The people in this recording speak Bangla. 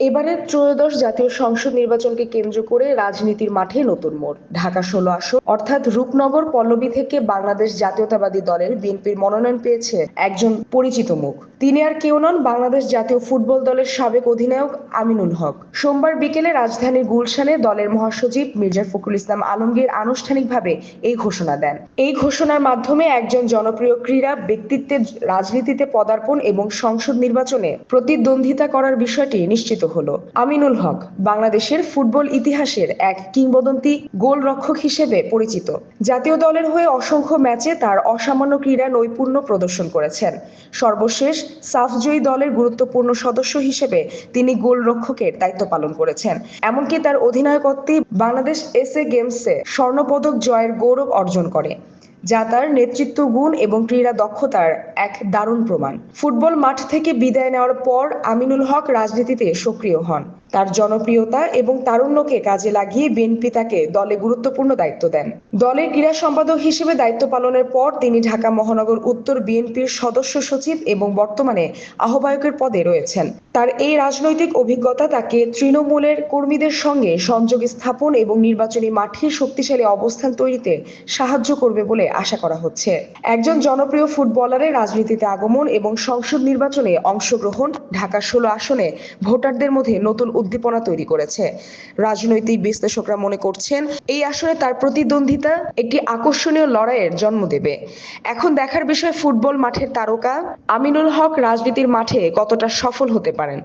এবারের ত্রয়োদশ জাতীয় সংসদ নির্বাচনকে কেন্দ্র করে রাজনীতির মাঠে নতুন মোড়। ঢাকা ষোলো আসন, অর্থাৎ রূপনগর, পল্লবী থেকে বাংলাদেশ জাতীয়তাবাদী দলের বিএনপির মনোনয়ন পেয়েছে একজন পরিচিত মুখ। তিনি আর কেউ নন বাংলাদেশ জাতীয় ফুটবল দলের সাবেক অধিনায়ক আমিনুল হক। সোমবার বিকেলে রাজধানীর গুলশানে দলের মহাসচিব মির্জা ফখরুল ইসলাম আলমগীর আনুষ্ঠানিকভাবে এই ঘোষণা দেন। এই ঘোষণার মাধ্যমে একজন জনপ্রিয় ক্রীড়া ব্যক্তিত্বের রাজনীতিতে পদার্পণ এবং সংসদ নির্বাচনে প্রতিদ্বন্দ্বিতা করার বিষয়টি নিশ্চিত হলো। আমিনুল হক বাংলাদেশের ফুটবল ইতিহাসের এক কিংবদন্তি গোলরক্ষক হিসেবে পরিচিত। জাতীয় দলের হয়ে অসংখ্য ম্যাচে তার অসামান্য ক্রীড়া নৈপুণ্য প্রদর্শন করেছেন। সর্বশেষ সাফজয়ী দলের গুরুত্বপূর্ণ সদস্য হিসেবে তিনি গোলরক্ষকের দায়িত্ব পালন করেছেন। এমনকি তার অধিনায়কত্বে বাংলাদেশ এসএ গেমসে স্বর্ণপদক জয়ের গৌরব অর্জন করে। যা তার নেতৃত্ব গুণ এবং ক্রীড়া দক্ষতার এক দারুণ প্রমাণ। ফুটবল মাঠ থেকে বিদায় নেওয়ার পর আমিনুল হক রাজনীতিতে সক্রিয় হন। তার জনপ্রিয়তা এবং তারুণ্যকে কাজে লাগিয়ে বিএনপি তাকে দলে গুরুত্বপূর্ণ দায়িত্ব দেন। দলের ক্রীড়া সম্পাদক হিসেবে দায়িত্ব পালনের পর তিনি ঢাকা মহানগর উত্তর বিএনপির সদস্য সচিব এবং বর্তমানে আহ্বায়কের পদে রয়েছেন। তার এই রাজনৈতিক অভিজ্ঞতা তাকে তৃণমূলের কর্মীদের সঙ্গে সংযোগ স্থাপন এবং নির্বাচনী মাঠে শক্তিশালী অবস্থান তৈরিতে সাহায্য করবে বলে আশা করা হচ্ছে। একজন জনপ্রিয় ফুটবলারের রাজনীতিতে আগমন এবং সংসদ নির্বাচনে অংশগ্রহণ ঢাকা ষোলো আসনে ভোটারদের মধ্যে নতুন উদ্দীপনা তৈরি করেছে। রাজনৈতিক বিশ্লেষকরা মনে করছেন, এই আসনে তার প্রতিদ্বন্দ্বিতা একটি আকর্ষণীয় লড়াইয়ের জন্ম দেবে। এখন দেখার বিষয় ফুটবল মাঠের তারকা আমিনুল হক রাজনীতির মাঠে কতটা সফল হতে পারেন